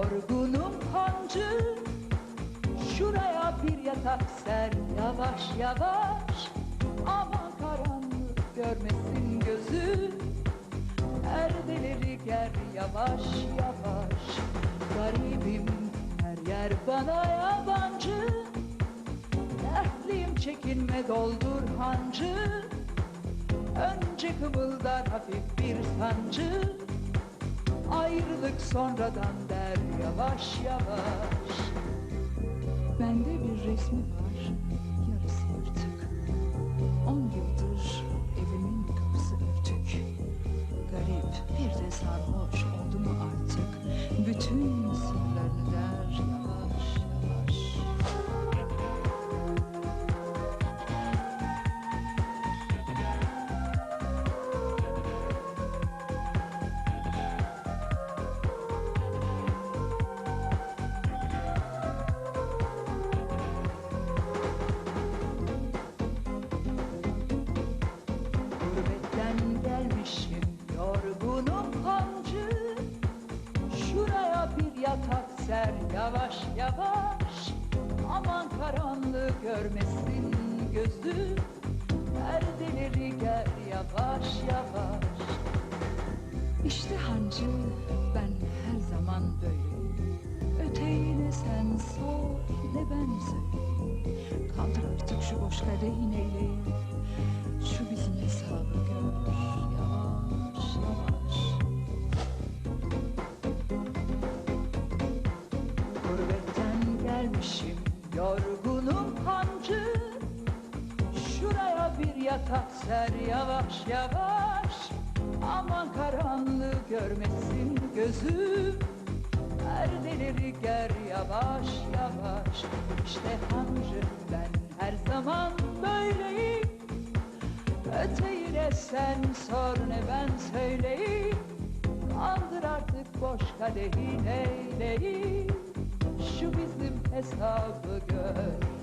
Yorgunum hancı Şuraya bir yatak ser yavaş yavaş. Aman karanlık görmesin gözü Perdeleri ger yavaş yavaş. Garibim her yer bana yabancı. Dertliyim çekinme doldur hancı. Önce kımıldar hafif bir sancı Ayrılık sonradan der yavaş yavaş. Bende bir resmi var yarısı yırtık. On yıldır evimin kapısı örtük. Garip bir de sarhoş oldu mu artık. Bütün yavaş Aman karanlığı görmesin gözü. Perdeleri ger yavaş yavaş. İşte hancı ben her zaman böyleyim Öteyi ne sen sor ne ben söyleyeyim? Kaldır artık şu boş eyleyim yorgunum hancı Şuraya bir yatak ser yavaş yavaş. Aman karanlığı görmesin gözüm Perdeleri ger yavaş yavaş. İşte hancı ben her zaman böyleyim. Öteyine sen sor ne ben söyleyeyim. Kaldır artık boş kadehin eyleyim Şu bizim gör Yavaş